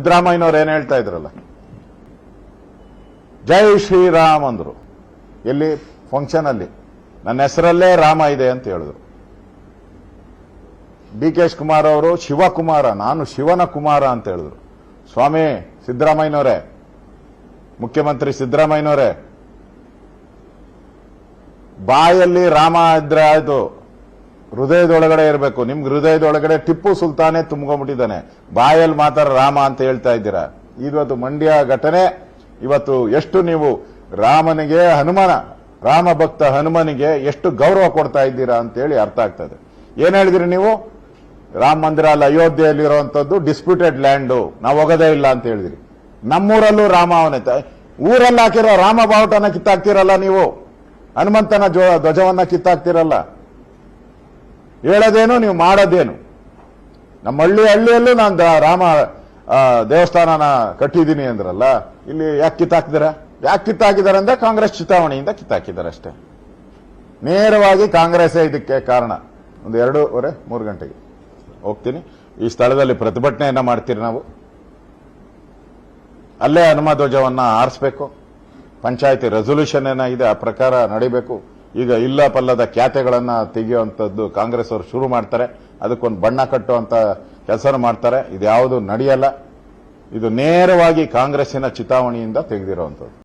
ಸಿದ್ದರಾಮಯ್ಯನವ್ರು ಏನ್ ಹೇಳ್ತಾ ಇದ್ರಲ್ಲ? ಜೈ ಶ್ರೀರಾಮ್ ಅಂದ್ರು. ಎಲ್ಲಿ ಫಂಕ್ಷನ್ ಅಲ್ಲಿ. ನನ್ನ ಹೆಸರಲ್ಲೇ ರಾಮ ಇದೆ ಅಂತ ಹೇಳಿದ್ರು. ಡಿ ಕೆ ಕುಮಾರ್ ಅವರು ಶಿವಕುಮಾರ, ನಾನು ಶಿವನ ಕುಮಾರ ಅಂತ ಹೇಳಿದ್ರು. ಸ್ವಾಮಿ, ಸಿದ್ದರಾಮಯ್ಯನವರೇ. ಮುಖ್ಯಮಂತ್ರಿ ಸಿದ್ದರಾಮಯ್ಯನವರೇ. ಬಾಯಲ್ಲಿ ರಾಮ ಇದ್ರೆ ಆಯ್ತು. ಹೃದಯದೊಳಗಡೆ ಇರಬೇಕು. ನಿಮ್ಗೆ ಹೃದಯದೊಳಗಡೆ ಟಿಪ್ಪು ಸುಲ್ತಾನೇ ತುಂಬ್ಕೊಂಡ್ಬಿಟ್ಟಿದ್ದಾನೆ. ಬಾಯಲ್ಲಿ ಮಾತ್ರ ರಾಮ ಅಂತ ಹೇಳ್ತಾ ಇದ್ದೀರಾ? ಇವತ್ತು ಮಂಡ್ಯ ಘಟನೆ, ಇವತ್ತು ಎಷ್ಟು ನೀವು ರಾಮನಿಗೆ ಹನುಮಾನ, ರಾಮ ಭಕ್ತ ಹನುಮನಿಗೆ ಎಷ್ಟು ಗೌರವ ಕೊಡ್ತಾ ಇದ್ದೀರಾ ಅಂತೇಳಿ ಅರ್ಥ ಆಗ್ತದೆ. ಏನ್ ಹೇಳಿದ್ರಿ ನೀವು? ರಾಮ ಮಂದಿರ ಅಲ್ಲಿ ಅಯೋಧ್ಯೆಯಲ್ಲಿರುವಂತದ್ದು ಡಿಸ್ಪ್ಯೂಟೆಡ್ ಲ್ಯಾಂಡು ನಾವು ಹೋಗೋದೇ ಇಲ್ಲ ಅಂತ ಹೇಳಿದ್ರಿ. ನಮ್ಮೂರಲ್ಲೂ ರಾಮ ಅವನೇ. ಊರಲ್ಲಿ ಹಾಕಿರೋ ರಾಮ ಬಾವುಟನ ಕಿತ್ತಾಕ್ತಿರಲ್ಲ ನೀವು? ಹನುಮಂತನ ಧ್ವಜವನ್ನ ಕಿತ್ತಾಕ್ತಿರಲ್ಲ? ಹೇಳೋದೇನು, ನೀವು ಮಾಡೋದೇನು? ನಮ್ಮ ಹಳ್ಳಿ ಹಳ್ಳಿಯಲ್ಲೂ ನಾನು ರಾಮ ದೇವಸ್ಥಾನ ದೇವಸ್ಥಾನನ ಕಟ್ಟಿದ್ದೀನಿ ಅಂದ್ರಲ್ಲ, ಇಲ್ಲಿ ಯಾಕೆ ಕಿತ್ತಾಕಿದಾರ ಯಾಕೆ ಕಿತ್ತಾಕಿದಾರೆ ಅಂದ್ರೆ ಕಾಂಗ್ರೆಸ್ ಚುನಾವಣೆಯಿಂದ ಕಿತ್ತಾಕಿದ್ದಾರೆ ಅಷ್ಟೇ. ನೇರವಾಗಿ ಕಾಂಗ್ರೆಸ್ಸೇ ಇದಕ್ಕೆ ಕಾರಣ. ಒಂದು ಎರಡೂವರೆ ಮೂರು ಗಂಟೆಗೆ. ಹೋಗ್ತೀನಿ. ಈ ಸ್ಥಳದಲ್ಲಿ ಪ್ರತಿಭಟನೆಯನ್ನ ಮಾಡ್ತೀರಿ ನಾವು. ಅಲ್ಲೇ ಹನುಮ ಧ್ವಜವನ್ನ ಆರಿಸಬೇಕು. ಪಂಚಾಯತಿ ರೆಸೊಲ್ಯೂಷನ್ ಏನಾಗಿದೆ, ಆ ಪ್ರಕಾರ ನಡಿಬೇಕು. ಈಗ ಇಲ್ಲ ಪಲ್ಲದ ಖ್ಯಾತೆಗಳನ್ನ ತೆಗೆಯುವಂಥದ್ದು ಕಾಂಗ್ರೆಸ್ ಅವರು ಶುರು ಮಾಡ್ತಾರೆ. ಅದಕ್ಕೊಂದು ಬಣ್ಣ ಕಟ್ಟುವಂತ ಕೆಲಸ ಮಾಡ್ತಾರೆ. ಇದ್ಯಾವುದು ನಡೆಯಲ್ಲ. ಇದು ನೇರವಾಗಿ ಕಾಂಗ್ರೆಸ್ಸಿನ ಚಿತಾವಣೆಯಿಂದ ತೆಗೆದಿರುವಂಥದ್ದು.